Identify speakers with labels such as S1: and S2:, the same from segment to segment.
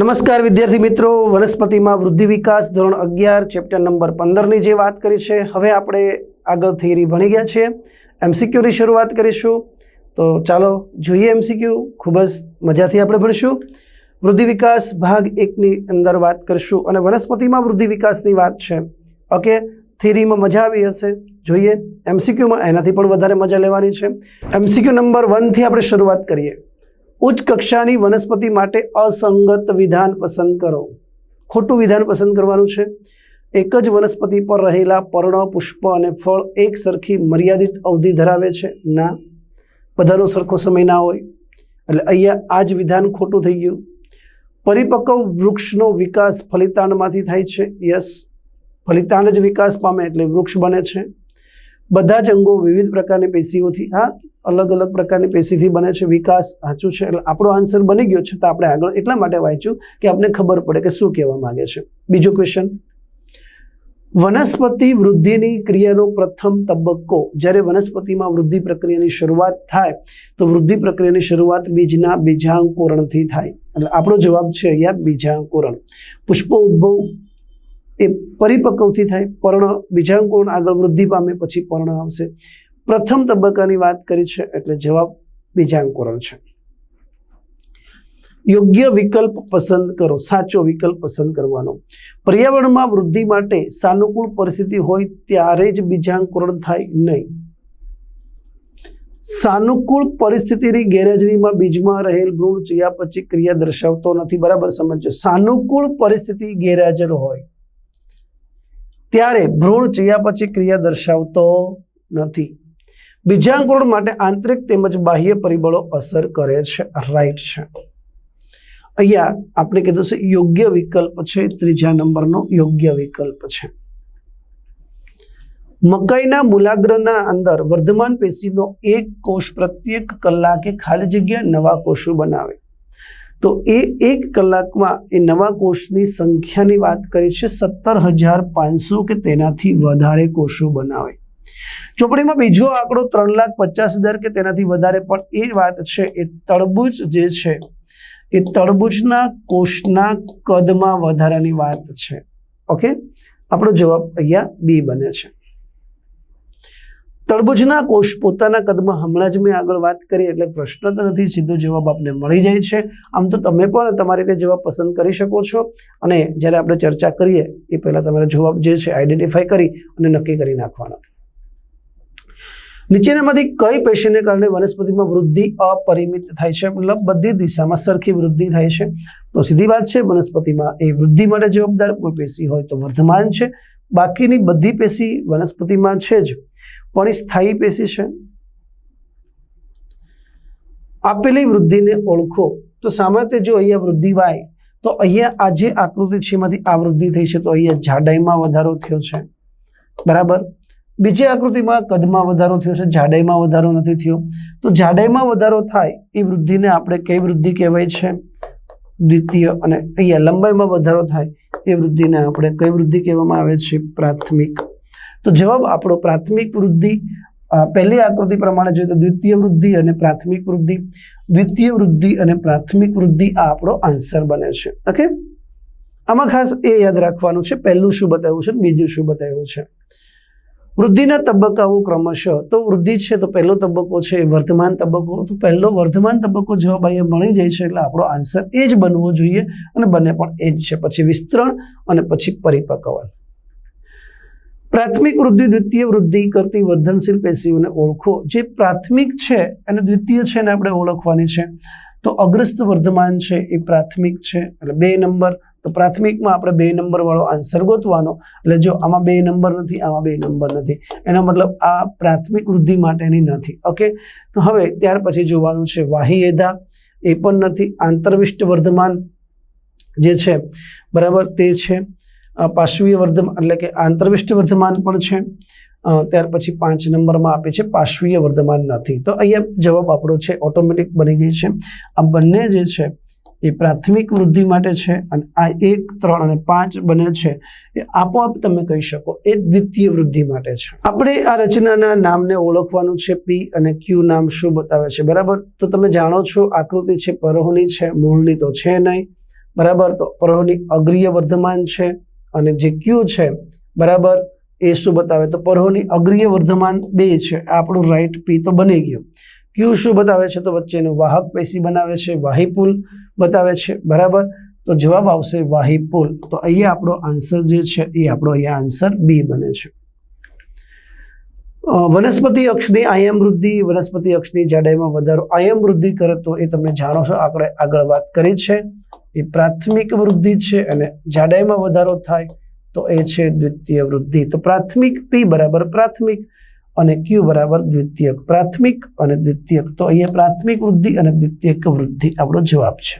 S1: નમસ્કાર વિદ્યાર્થી મિત્રો, વનસ્પતિમાં વૃદ્ધિ વિકાસ ધોરણ અગિયાર ચેપ્ટર નંબર પંદરની જે વાત કરી છે, હવે આપણે આગળ થિયરી ભણી ગયા છીએ. એમસીક્યુની શરૂઆત કરીશું. તો ચાલો જોઈએ એમસીક્યુ ખૂબ જ મજાથી આપણે ભણીશું. વૃદ્ધિ વિકાસ ભાગ એકની અંદર વાત કરીશું અને વનસ્પતિમાં વૃદ્ધિ વિકાસની વાત છે. ઓકે, થિયરીમાં મજા આવી હશે. જોઈએ એમસીક્યુમાં એનાથી પણ વધારે મજા લેવાની છે. એમસીક્યુ નંબર વનથી આપણે શરૂઆત કરીએ. ઉચ્ચ કક્ષાની વનસ્પતિ માટે અસંગત વિધાન પસંદ કરો. ખોટું વિધાન પસંદ કરવાનું છે. એક જ વનસ્પતિ પર રહેલા પર્ણ, પુષ્પ અને ફળ એક સરખી મર્યાદિત અવધિ ધરાવે છે. ના બધાનો સરખો સમય ના હોય. એટલે અહીંયા આ જ વિધાન ખોટું થઈ ગયું. પરિપક્વ વૃક્ષનો વિકાસ ફલિતાંડમાંથી થાય છે. યસ ફલિતાંડ જ વિકાસ પામે એટલે વૃક્ષ બને છે. બધા જ અંગો વિવિધ પ્રકારની પેશીઓથી, હા અલગ અલગ પ્રકારની પેશીથી બને છે, વિકાસ સાચું છે, એટલે આપણો આન્સર બની ગયો છે, તો આપણે આગળ એટલા માટે વાંચ્યું કે આપણને ખબર પડે કે શું કહેવા માગે છે. બીજો ક્વેશ્ચન વનસ્પતિ વૃદ્ધિની ક્રિયાનો પ્રથમ તબક્કો. જ્યારે વનસ્પતિમાં વૃદ્ધિ પ્રક્રિયાની શરૂઆત થાય, તો વૃદ્ધિ પ્રક્રિયાની શરૂઆત બીજના બીજાંકુરણથી થાય. એટલે આપણો જવાબ છે અહીંયા બીજાંકુરણ. પુષ્પો ઉદ્ભવ એ પરિપક્વથી થાય, પર્ણ બીજાંકુરણ આગળ વૃદ્ધિ પામે, પછી પર્ણ આવશે. પ્રથમ તબક્કાની વાત કરી છે, એટલે જવાબ બીજાંકુરણ છે. યોગ્ય વિકલ્પ પસંદ કરો, સાચો વિકલ્પ પસંદ કરવાનો. પર્યાવરણમાં વૃદ્ધિ માટે સાનુકૂળ પરિસ્થિતિ હોય ત્યારે જ બીજાંકુરણ થાય નહીં. સાનુકૂળ પરિસ્થિતિની ગેરહાજરીમાં બીજમાં રહેલ ભ્રૂણ ચયાપચી ક્રિયા દર્શાવતો નથી, બરાબર સમજો સાનુકૂળ પરિસ્થિતિ ગેરહાજર હોય ત્યારે ભ્રૂણ ચયાપચી ક્રિયા દર્શાવતો નથી. બીજાંકુરણ માટે આંતરિક તેમજ બાહ્ય પરિબળો અસર કરે છે. રાઈટ છે. અહીંયા આપણે કીધું છે યોગ્ય વિકલ્પ છે. ત્રીજા નંબરનો યોગ્ય વિકલ્પ છે. મકાઈના મૂલાગ્રના અંદર વર્ધમાન પેશીનો એક કોષ પ્રત્યેક કલાકે ખાલી જગ્યા નવા કોષો બનાવે. તો એ એક કલાકમાં એ નવા કોષની સંખ્યાની વાત કરી છે. સત્તર હજાર પાંચસો કે તેનાથી વધારે કોષો બનાવે. ચોપડીમાં બીજો આંકડો ત્રણ લાખ પચાસ હજાર કે તેનાથી વધારે, પણ એ વાત છે, એ તરબૂચ જે છે, એ તરબૂચના કોષના કદમાં વધારાની વાત છે. ઓકે? આપણો જવાબ અહીંયા બી બને છે. તરબૂચના કોષ પોતાના કદમાં, હમણાં જ મેં આગળ વાત કરી, એટલે પ્રશ્ન તો નથી, સીધો જવાબ આપને મળી જાય છે. આમ તો તમે પણ તમારી રીતે જવાબ પસંદ કરી શકો છો. અને જ્યારે આપણે ચર્ચા કરીએ, એ પહેલાં તમારે જવાબ જે છે આઈડેન્ટિફાઈ કરી અને નક્કી કરી નાખવાનો. નીચેનામાંથી કઈ પેશીને કારણે વનસ્પતિમાં વૃદ્ધિ અપરિમિત થાય છે? મતલબ બધી દિશામાં સરખી વૃદ્ધિ થાય છે. તો સીધી વાત છે, વનસ્પતિમાં એ વૃદ્ધિ માટે જવાબદાર કોઈ પેશી હોય તો વર્ધમાન છે. બાકીની બધી પેશી વનસ્પતિમાં છે જ. પણ એ સ્થાયી પેશી છે. આપેલી વૃદ્ધિને ઓળખો. તો સામાન્ય જો અહીંયા વૃદ્ધિ વાય, તો અહીંયા આ જે આકૃતિ છે એમાંથી આ વૃદ્ધિ થઈ છે, તો અહીંયા જાડાઈમાં વધારો થયો છે. બરાબર? બીજી આકૃતિમાં કદમાં વધારો થયો છે, જાડાઈમાં વધારો નથી થયો. તો જાડાઈમાં વધારો થાય એ વૃદ્ધિને આપણે કઈ વૃદ્ધિ કહેવાય છે? દ્વિતીય અને અહીંયા લંબાઈમાં વધારો થાય એ વૃદ્ધિને આપણે કઈ વૃદ્ધિ કહેવામાં આવે છે? પ્રાથમિક. તો જવાબ આપણો પ્રાથમિક વૃદ્ધિ પહેલી આકૃતિ પ્રમાણે જોઈએ તો દ્વિતીય વૃદ્ધિ અને પ્રાથમિક વૃદ્ધિ. દ્વિતીય વૃદ્ધિ અને પ્રાથમિક વૃદ્ધિ આ આપણો આન્સર બને છે. ઓકે? આમાં ખાસ એ યાદ રાખવાનું છે, પહેલું શું બતાવ્યું છે બીજું શું બતાવ્યું છે? વૃદ્ધિના તબક્કાઓ ક્રમશઃ. તો વૃદ્ધિ છે તો પહેલો તબક્કો છે વર્તમાન તબક્કો. તો પહેલો વર્ધમાન તબક્કો જવાબ અહીંયા મળી જાય છે એટલે આપણો આન્સર એ જ બનવો જોઈએ અને બને પણ એ જ છે. પછી વિસ્તરણ અને પછી પરિપક્વન. પ્રાથમિક વૃદ્ધિ દ્વિતીય વૃદ્ધિ કરતી વર્ધનશીલ પેશીઓને ઓળખો. જે પ્રાથમિક છે અને દ્વિતીય છે એને આપણે ઓળખવાની છે. તો અગ્રસ્ત વર્ધમાન છે એ પ્રાથમિક છે. એટલે બે નંબર. તો પ્રાથમિકમાં આપણે બે નંબરવાળો આન્સર ગોતવાનો. એટલે જો આમાં બે નંબર નથી, આમાં બે નંબર નથી. એનો મતલબ આ પ્રાથમિક વૃદ્ધિ માટેની નથી. ઓકે? તો હવે ત્યાર પછી જોવાનું છે વાહી એધા એ પણ નથી. આંતરવિષ્ટ વર્ધમાન જે છે, બરાબર તે છે. પાશ્વીય વર્ધમાન એટલે કે આંતરવિષ્ટ વર્ધમાન પણ છે. ત્યાર પછી પાંચ નંબરમાં આપે છે પાશ્વીય વર્ધમાન નથી. તો અહીંયા જવાબ આપણો છે, ઓટોમેટિક બની ગઈ છે. આ બંને જે છે એ પ્રાથમિક વૃદ્ધિ માટે છે અને આ એક, ત્રણ અને પાંચ બને છે, એ આપોઆપ તમે કહી શકો. એ દ્વિતીય વૃદ્ધિ માટે છે. આપણે આ રચનાના નામને ઓળખવાનું છે. પી અને ક્યુ નામ શું બતાવે છે? બરાબર? તો તમે જાણો છો, આકૃતિ છે, પરોહની છે, મૂળની તો છે નહીં. બરાબર? તો પરોહની અગ્રીય વર્ધમાન છે અને જે ક્યુ છે, બરાબર? એ શું બતાવે? તો પરોહની અગ્રીય વર્ધમાન બે છે. આપણું રાઈટ પી તો બની ગયું. ક્યુ શું બતાવે છે? તો વચ્ચેનું વાહક પેશી બનાવે છે વાહીપુલ બતાવે છે. બરાબર? તો જવાબ આવશે વાહીપુલ તો અહીંયા આપણો આન્સર જે છે, એ આપણો અહીંયા આન્સર બી બને છે. વનસ્પતિ અક્ષની આયમ વૃદ્ધિ, વનસ્પતિ અક્ષની જાડાઈમાં વધારો, આયમ વૃદ્ધિ કરે તો એ તમે જાણો છો, આપણે આગળ વાત કરી છે. એ પ્રાથમિક વૃદ્ધિ છે અને જાડાઈમાં વધારો થાય તો એ છે દ્વિતીય વૃદ્ધિ. તો પ્રાથમિક પી બરાબર પ્રાથમિક. અને ક્યુ બરાબર દ્વિતીયક. પ્રાથમિક અને દ્વિતીયક. તો અહીંયા પ્રાથમિક વૃદ્ધિ અને દ્વિતીયક વૃદ્ધિ. આપણો જવાબ છે.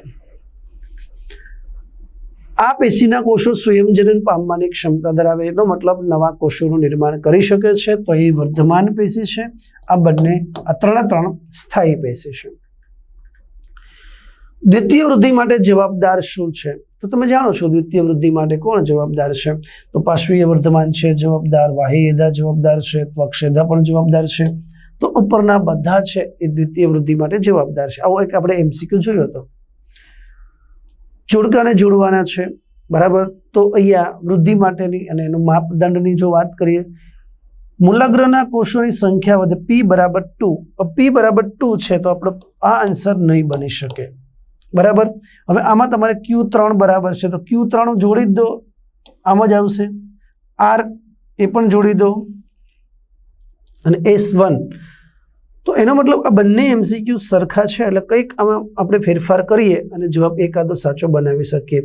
S1: આ પેશીના કોષો સ્વયંજનન પામવાની ક્ષમતા ધરાવે. એનો મતલબ નવા કોષોનું નિર્માણ કરી શકે છે. તો એ વર્ધમાન પેશી છે. આ બંને આ ત્રણે ત્રણ સ્થાયી પેશી છે. દ્વિતીય વૃદ્ધિ માટે જવાબદાર શું છે? તો તમે જાણો છો દ્વિતીય વૃદ્ધિ માટે કોણ જવાબદાર છે? તો પાશ્વીય વર્ધમાન છે, જવાબદાર વાહિયેદા જવાબદાર છે ત્વક્ષેદા પણ જવાબદાર છે. તો ઉપરના બધા છે એ દ્વિતીય વૃદ્ધિ માટે જવાબદાર છે. આવો એક આપણે એમસીક્યુ જોયો હતો. જોડકાને જોડવાના છે, બરાબર? તો અહીંયા વૃદ્ધિ માટેની અને એનું માપદંડની જો વાત કરીએ મૂલાગ્રહના કોષોની સંખ્યા વધે પી બરાબર ટુ પી બરાબર ટુ છે તો આપણો આ આન્સર નહીં બની શકે. બરાબર? હવે આમાં તમારે ક્યુ ત્રણ બરાબર છે. તો ક્યુ ત્રણ જોડી દો. આમ જ આવશે. આર એ પણ જોડી દો. અને એસ વન તો એનો મતલબ આ બંને એમસીક્યુ સરખા છે, એટલે કંઈક આમાં આપણે ફેરફાર કરીએ અને જવાબ એકાદો સાચો બનાવી શકીએ.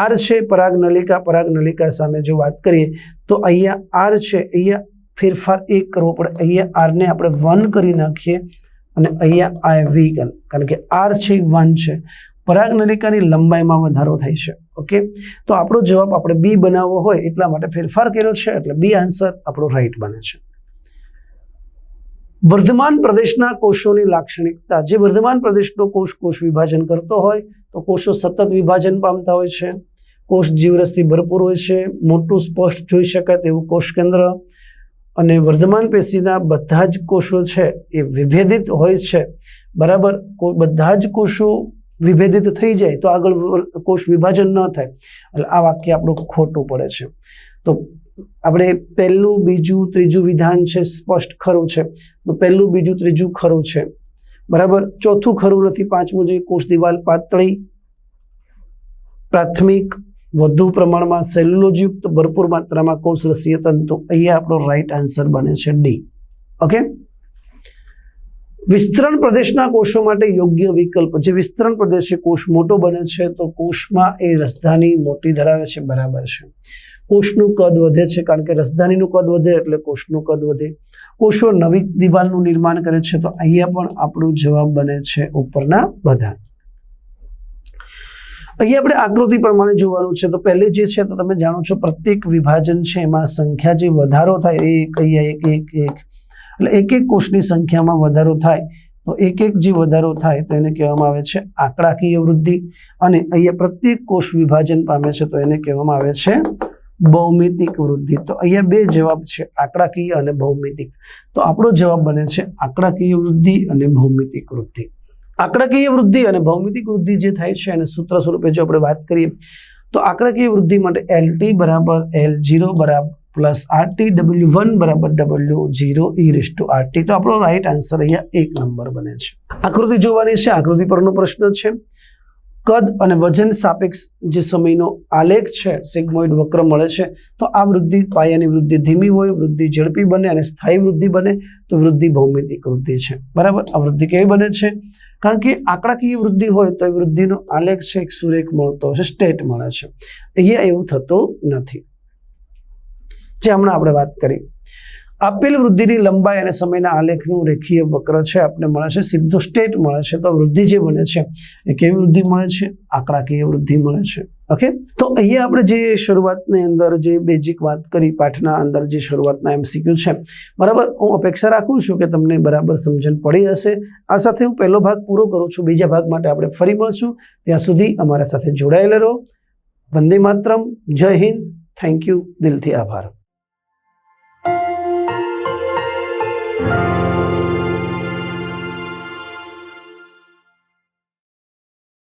S1: આર છે પરાગ નલિકા પરાગ નલિકા સામે જો વાત કરીએ, તો અહીંયા આર છે. અહીંયા ફેરફાર એક કરવો પડે. અહીંયા આરને આપણે વન કરી નાખીએ. અને અહીંયા આ વી કારણ કે આર છે વન છે. પરાગનલિકાની લંબાઈમાં વધારો થાય છે ઓકે તો આપણો જવાબ આપણે બી બનાવવો હોય એટલા માટે ફેરફાર કર્યો છે, એટલે બી આન્સર આપણો રાઈટ બને છે. વર્ધમાન પ્રદેશના કોષોની લાક્ષણિકતા. જે વર્ધમાન પ્રદેશનો કોષ કોષ વિભાજન કરતો હોય, તો કોષો સતત વિભાજન પામતા હોય છે. કોષ જીવરસથી ભરપૂર હોય છે. મોટું સ્પષ્ટ જોઈ શકાય તેવું કોષ કેન્દ્ર અને વર્ધમાન પેશીના બધા જ કોષો છે એ વિભેદિત હોય છે. બરાબર? બધા જ કોષો વિભેદિત થઈ જાય તો આગળ કોષ વિભાજન ન થાય. એટલે આ વાક્ય આપણું ખોટું પડે છે. તો આપણે પહેલું, બીજું, ત્રીજું વિધાન છે સ્પષ્ટ ખરું છે. તો પહેલું, બીજું, ત્રીજું ખરું છે. બરાબર? ચોથું ખરું નથી, પાંચમું જે કોષ દિવાલ પાતળી પ્રાથમિક વધુ પ્રમાણમાં સેલ્યુલોજયુક્ત ભરપૂર માત્રામાં કોષ રસીય તંતુ. અહીંયા આપણો રાઈટ આન્સર બને છે ડી ઓકે વિસ્તરણ પ્રદેશના કોષો માટે યોગ્ય વિકલ્પ જે વિસ્તરણ પ્રદેશ કોષ મોટો બને છે તો કોષમાં એ રસધાની મોટી ધરાવે છે. બરાબર છે. કોષનું કદ વધે છે કારણ કે રસધાનીનું કદ વધે એટલે કોષનું કદ વધે. કોષો નવી દિવાલનું નિર્માણ કરે છે તો અહીંયા પણ આપણો જવાબ બને છે ઉપરના બધા. અહીંયા આપણે આકૃતિ પ્રમાણે જોવાનું છે. તો પહેલે જે છે તો તમે જાણો છો પ્રત્યેક વિભાજન છે એમાં સંખ્યા જે વધારો થાય એક અહીંયા એક એક એક. એટલે એક એક કોષની સંખ્યામાં વધારો થાય તો એક એક જે વધારો થાય તો એને કહેવામાં આવે છે આંકડાકીય વૃદ્ધિ. અને અહીંયા પ્રત્યેક કોષ વિભાજન પામે છે તો એને કહેવામાં આવે છે ભૌમિતિક વૃદ્ધિ. તો અહીંયા બે જવાબ છે આંકડાકીય અને ભૌમિતિક તો આપણો જવાબ બને છે આંકડાકીય વૃદ્ધિ અને ભૌમિતિક વૃદ્ધિ. આંકડાકીય વૃદ્ધિ અને ભૌમિતિક વૃદ્ધિ જે થાય છે અને સૂત્ર સ્વરૂપે જો આપણે વાત કરીએ, તો આંકડાકીય વૃદ્ધિ માટે એલ ટી બરાબર એલ જીરો બરાબર plus R T W one બરાબર W zero E raise to R T તો આપણો રાઈટ આન્સર અહીંયા એક નંબર બને છે. આકૃતિ જોવાની છે, આકૃતિ પરનો પ્રશ્ન છે. કદ અને વજન સાપેક્ષ જે સમયનો આલેખ છે, સિગ્મોઇડ વક્ર મળે છે, તો આ વૃદ્ધિ પાયાની વૃદ્ધિ ધીમી હોય, વૃદ્ધિ ઝડપી બને અને સ્થાયી વૃદ્ધિ બને, તો વૃદ્ધિ ભૌમિતિક વૃદ્ધિ છે. બરાબર? આ વૃદ્ધિ કેવી બને છે? કારણ કે આંકડાકીય વૃદ્ધિ હોય તો એ વૃદ્ધિનો આલેખ છે, એક સુરેખ મળતો છે સ્ટેટ મળે છે. અહીંયા એવું થતું નથી. જે હમણાં આપણે વાત કરી. આપેલ વૃદ્ધિની લંબાઈ અને સમયના આલેખનું રેખીય વક્ર છે આપણે મળે છે, સીધો સ્ટેટ મળે છે. તો વૃદ્ધિ જે બને છે, એ કેવી વૃદ્ધિ મળે છે? આંકડાકીય વૃદ્ધિ મળે છે. ઓકે તો અહીંયા આપણે જે શરૂઆતની અંદર જે બેઝિક વાત કરી, પાઠના અંદર જે શરૂઆતના એમસીક્યુ છે, બરાબર? હું અપેક્ષા રાખું છું કે તમને બરાબર સમજણ પડી હશે. આ સાથે હું પહેલો ભાગ પૂરો કરું છું. બીજા ભાગ માટે આપણે ફરી મળશું. ત્યાં સુધી અમારા સાથે જોડાયેલા રહો. વંદે માતરમ. જય હિન્દ. થેન્ક યુ દિલથી આભાર.